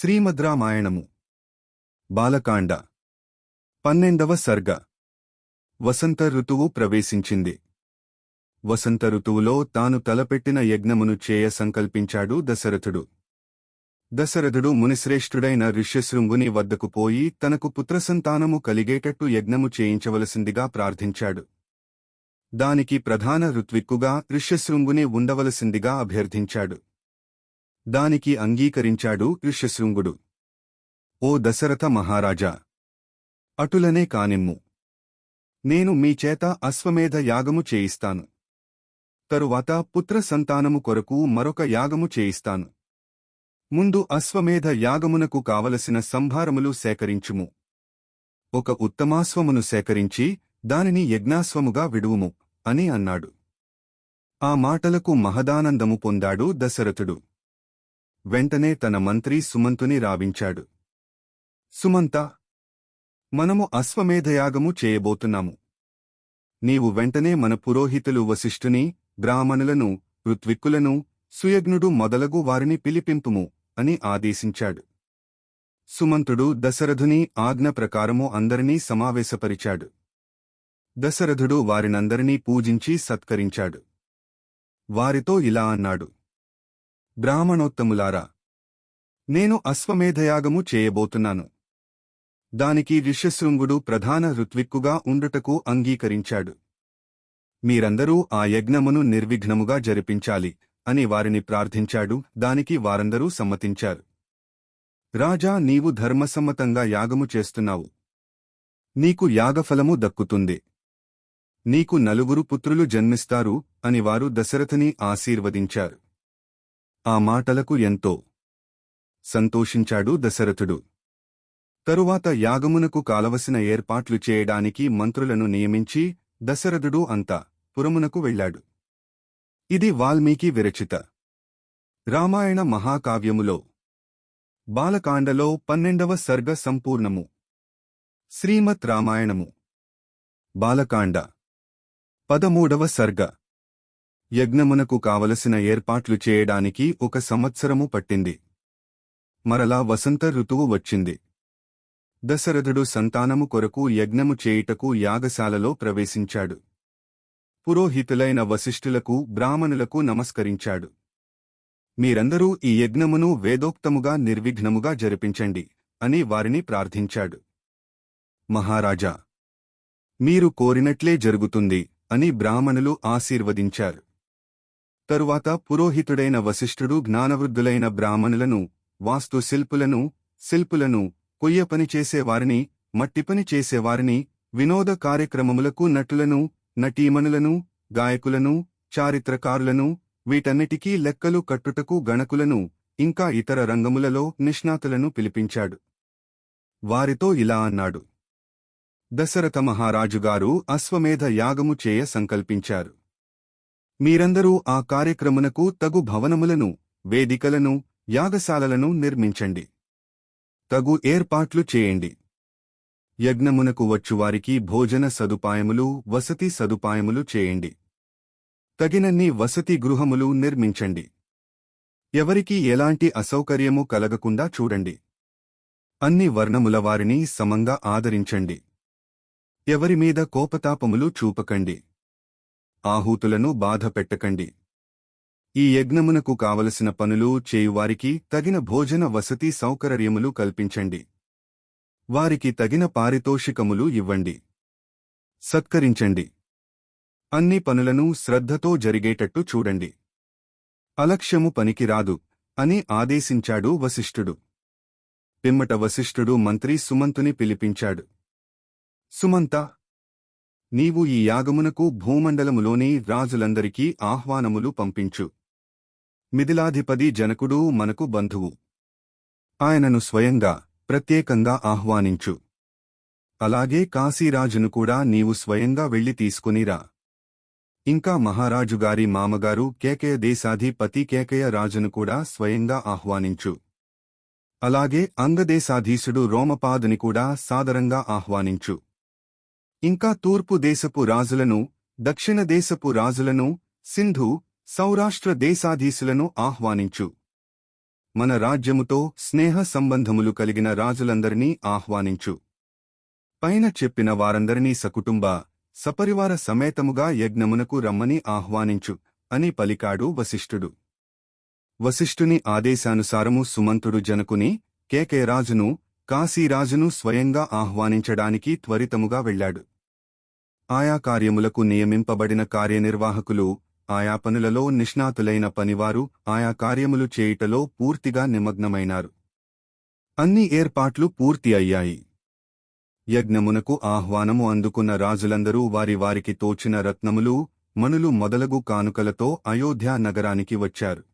శ్రీమద్రామాయణము. బాలకాండ. పన్నెండవ సర్గ. వసంత ఋతువు ప్రవేశించింది. వసంత ఋతువులో తాను తలపెట్టిన యజ్ఞమును చేయ సంకల్పించాడు దశరథుడు. దశరథుడు మునిశ్రేష్ఠుడైన ఋష్యశృంగుని వద్దకు పోయి తనకు పుత్రసంతానము కలిగేటట్టు యజ్ఞము చేయించవలసిందిగా ప్రార్థించాడు. దానికి ప్రధాన ఋత్విక్కుగా ఋష్యశృంగుని ఉండవలసిందిగా అభ్యర్థించాడు. దానికి అంగీకరించాడు ఋష్యశృంగుడు ఓ దశరథ మహారాజా! అటులనే కానిమ్ము. నేను మీ చేత అశ్వమేధ యాగము చేయిస్తాను. తరువాత పుత్ర సంతానము కొరకు మరొక యాగము చేయిస్తాను. ముందు అశ్వమేధ యాగమునకు కావలసిన సంభారములు సేకరించుము. ఒక ఉత్తమాశ్వమును సేకరించి దానిని యజ్ఞాశ్వముగా విడువుము అని అన్నాడు. ఆ మాటలకు మహదానందము పొందాడు దశరథుడు. వెంటనే తన మంత్రి సుమంతుని రావించాడు. సుమంత మనము అశ్వమేధయాగము చేయబోతున్నాము. నీవు వెంటనే మన పురోహితులు వశిష్ఠుని బ్రాహ్మణులను ఋత్విక్కులను సుయజ్ఞుడు మొదలగు వారిని పిలిపింపుము అని ఆదేశించాడు. సుమంతుడు దశరథుని ఆజ్ఞ ప్రకారము అందరినీ సమావేశపరిచాడు. దశరథుడు వారినందరినీ పూజించి సత్కరించాడు. వారితో ఇలా అన్నాడు. బ్రాహ్మణోత్తములారా నేను అశ్వమేధయాగము చేయబోతున్నాను. దానికి ఋష్యశృంగుడు ప్రధాన ఋత్విక్కుగా ఉండుటకు అంగీకరించాడు. మీరందరూ ఆ యజ్ఞమును నిర్విఘ్నముగా జరిపించాలి అని వారిని ప్రార్థించాడు దానికి వారందరూ సమ్మతించారు. రాజా నీవు ధర్మసమ్మతంగా యాగము చేస్తున్నావు. నీకు యాగఫలము దక్కుతుంది. నీకు నలుగురు పుత్రులు జన్మిస్తారు అని వారు దశరథని ఆశీర్వదించారు. ఆ మాటలకు ఎంతో సంతోషించాడు దశరథుడు. తరువాత యాగమునకు కాలవసిన ఏర్పాట్లు చేయడానికి మంత్రులను నియమించి దశరథుడు అంతా పురమునకు వెళ్ళాడు. ఇది వాల్మీకి విరచిత. రామాయణ మహాకావ్యములో బాలకాండలో పన్నెండవ సర్గ సంపూర్ణము. శ్రీమత్ రామాయణము. బాలకాండ. పదమూడవ సర్గ. యజ్ఞమునకు కావలసిన ఏర్పాట్లు చేయడానికి ఒక సంవత్సరము పట్టింది. మరలా వసంత ఋతువు వచ్చింది. దశరథుడు సంతానము కొరకు యజ్ఞము చేయుటకు యాగశాలలో ప్రవేశించాడు. పురోహితులైన వశిష్ఠులకు బ్రాహ్మణులకు నమస్కరించాడు. మీరందరూ ఈ యజ్ఞమును వేదోక్తముగా నిర్విఘ్నముగా జరిపించండి అని వారిని ప్రార్థించాడు. మహారాజా మీరు కోరినట్లే జరుగుతుంది అని బ్రాహ్మణులు ఆశీర్వదించారు. తరువాత పురోహితుడైన వశిష్ఠుడు జ్ఞానవృద్ధులైన బ్రాహ్మణులను వాస్తుశిల్పులను శిల్పులను కొయ్య పని చేసేవారిని మట్టిపని చేసేవారిని వినోద కార్యక్రమములకు నటులను నటీమణులను గాయకులను చారిత్రకారులను వీటన్నిటికీ లెక్కలు కట్టుటకు గణకులను ఇంకా ఇతర రంగములలో నిష్ణాతులను పిలిపించాడు. వారితో ఇలా అన్నాడు. దశరథ మహారాజుగారు అశ్వమేధ యాగము చేయ సంకల్పించారు. మీరందరూ ఆ కార్యక్రమునకు తగు భవనములను వేదికలను యాగశాలలను నిర్మించండి. తగు ఏర్పాట్లు చేయండి. యజ్ఞమునకు వచ్చువారికి భోజన సదుపాయములు వసతి సదుపాయములు చేయండి. తగినన్ని వసతి గృహములు నిర్మించండి. ఎవరికి ఎలాంటి అసౌకర్యము కలగకుండా చూడండి. అన్ని వర్ణముల వారిని సమంగా ఆదరించండి. ఎవరిమీద కోపతాపములు చూపకండి. ఆహూతులను బాధపెట్టకండి ఈ యజ్ఞమునకు కావలసిన పనులు చేయువారికి తగిన భోజన వసతి సౌకర్యములు కల్పించండి. వారికి తగిన పారితోషికములు ఇవ్వండి. సత్కరించండి. అన్ని పనులను శ్రద్ధతో జరిగేటట్టు చూడండి. అలక్ష్యము పనికిరాదు అని ఆదేశించాడు వశిష్ఠుడు. పిమ్మట వశిష్ఠుడు మంత్రి సుమంతుని పిలిపించాడు. సుమంత నీవు ఈ యాగమునకు భూమండలములోని రాజులందరికీ ఆహ్వానములు పంపించు. మిథిలాధిపతి జనకుడు మనకు బంధువు. ఆయనను స్వయంగా ప్రత్యేకంగా ఆహ్వానించు. అలాగే కాశీరాజును కూడా నీవు స్వయంగా వెళ్ళి తీసుకునిరా ఇంకా మహారాజుగారి మామగారు కేకయ దేశాధిపతి కేకయ రాజును కూడా స్వయంగా ఆహ్వానించు. అలాగే అంగదేశాధీశుడు రోమపాదుని కూడా సాదరంగా ఆహ్వానించు. ఇంకా తూర్పు దేశపు రాజులను దక్షిణ దేశపు రాజులను సింధు సౌరాష్ట్ర దేశాధీశులను ఆహ్వానించు. మన రాజ్యముతో స్నేహ సంబంధములు కలిగిన రాజులందరినీ ఆహ్వానించు. పైన చెప్పిన వారందరినీ సకుటుంబ సపరివార సమేతముగా యజ్ఞమునకు రమ్మని ఆహ్వానించు అని పలికాడు వశిష్ఠుడు. వశిష్ఠుని ఆదేశానుసారము సుమంతుడు జనకుని కేకేరాజును కాశీరాజును స్వయంగా ఆహ్వానించడానికి త్వరితముగా వెళ్ళాడు. ఆయా కార్యములకు నియమింపబడిన కార్యనిర్వాహకులు ఆయా పనులలో నిష్ణాతులైన పనివారు ఆయా కార్యములు చేయుటలో పూర్తిగా నిమగ్నమైనారు. అన్ని ఏర్పాట్లు పూర్తి అయ్యాయి. యజ్ఞమునకు ఆహ్వానము అందుకున్న రాజులందరూ వారి వారికి తోచిన రత్నములు మనులు మొదలగు కానుకలతో అయోధ్యా నగరానికి వచ్చారు.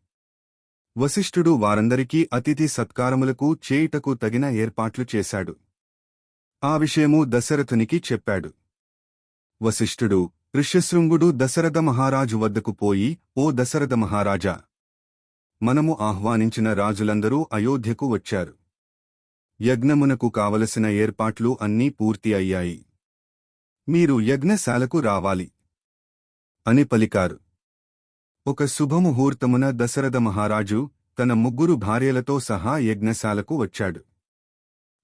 వశిష్ఠుడు వారందరికీ అతిథి సత్కారములకు చేయుటకు తగిన ఏర్పాట్లు చేశాడు. ఆ విషయము దశరథునికి చెప్పాడు. వశిష్ఠుడు ఋష్యశృంగుడు దశరథ మహారాజు వద్దకు పోయి ఓ దశరథ మహారాజా! మనము ఆహ్వానించిన రాజులందరూ అయోధ్యకు వచ్చారు. యజ్ఞమునకు కావలసిన ఏర్పాట్లు అన్నీ పూర్తి అయ్యాయి. మీరు యజ్ఞశాలకు రావాలి అని పలికారు. ఒక శుభముహూర్తమున దశరథ మహారాజు తన ముగ్గురు భార్యలతో సహా యజ్ఞశాలకు వచ్చాడు.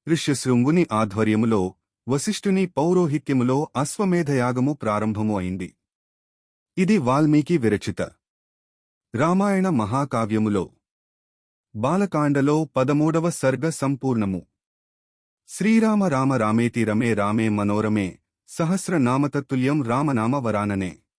ఋష్యశృంగుని ఆధ్వర్యములో వశిష్ఠుని పౌరోహిత్యములో అశ్వమేధయాగము ప్రారంభము అయింది. ఇది వాల్మీకి విరచిత. రామాయణ మహాకావ్యములో బాలకాండలో పదమూడవ సర్గ సంపూర్ణము. శ్రీరామ రామ రామేతి రమే రామే మనోరమే సహస్రనామతత్తుల్యం రామనామ వరాననే.